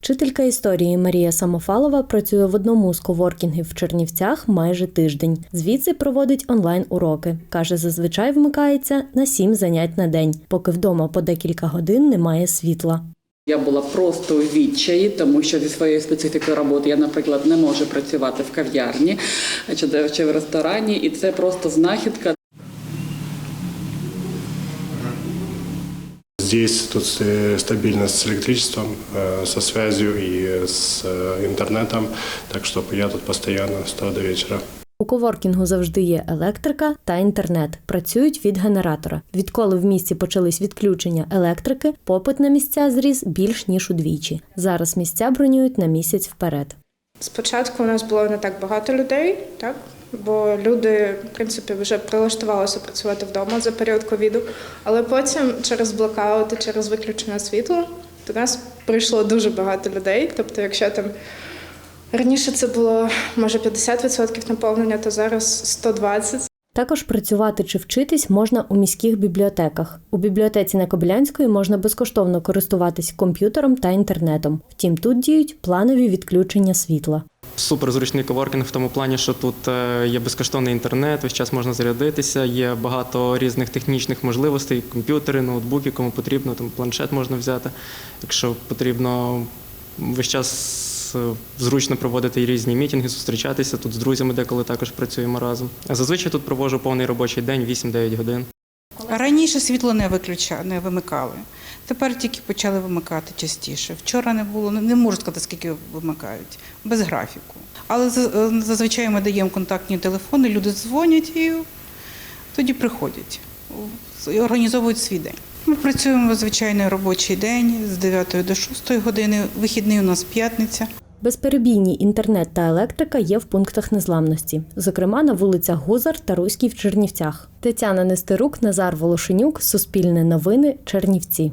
Вчителька історії Марія Самофалова працює в одному з коворкінгів в Чернівцях майже тиждень. Звідси проводить онлайн-уроки. Каже, зазвичай вмикається на сім занять на день, поки вдома по декілька годин немає світла. Я була просто у відчаї, тому що зі своєю специфікою роботи я, наприклад, не можу працювати в кав'ярні чи- в ресторані, і це просто знахідка. Здесь тут э, стабильность с электричеством, э, со связью и с э, интернетом, так что я тут постоянно с утра до вечера. У коворкінгу завжди є електрика та інтернет. Працюють від генератора. Відколи в місті почались відключення електрики, попит на місця зріс більш ніж удвічі. Зараз місця бронюють на місяць вперед. Спочатку у нас було не так багато людей, так? бо люди, в принципі, вже прилаштувалися працювати вдома за період ковіду. Але потім через блокаути, через виключення світла до нас прийшло дуже багато людей. Тобто, якщо там раніше це було може 50% наповнення, то зараз 120%. Також працювати чи вчитись можна у міських бібліотеках. У бібліотеці на Кобилянської можна безкоштовно користуватись комп'ютером та інтернетом. Втім, тут діють планові відключення світла. Супер зручний коворкінг в тому плані, що тут е, є безкоштовний інтернет, весь час можна зарядитися, є багато різних технічних можливостей, комп'ютери, ноутбуки, кому потрібно, там планшет можна взяти. Якщо потрібно весь час е, зручно проводити різні мітинги, зустрічатися тут з друзями, деколи також працюємо разом. Зазвичай тут проводжу повний робочий день 8-9 годин. Раніше світло не виключали, не вимикали. Тепер тільки почали вимикати частіше. Вчора не було, не можу сказати, скільки вимикають, без графіку. Але е, зазвичай ми даємо контактні телефони, люди дзвонять і тоді приходять і організовують свій день. Ми працюємо звичайний робочий день з 9 до 6 години, вихідний у нас п'ятниця. Безперебійні інтернет та електрика є в пунктах незламності, зокрема на вулицях Гузар та Руській в Чернівцях. Тетяна Нестерук, Назар Волошенюк, Суспільне новини, Чернівці.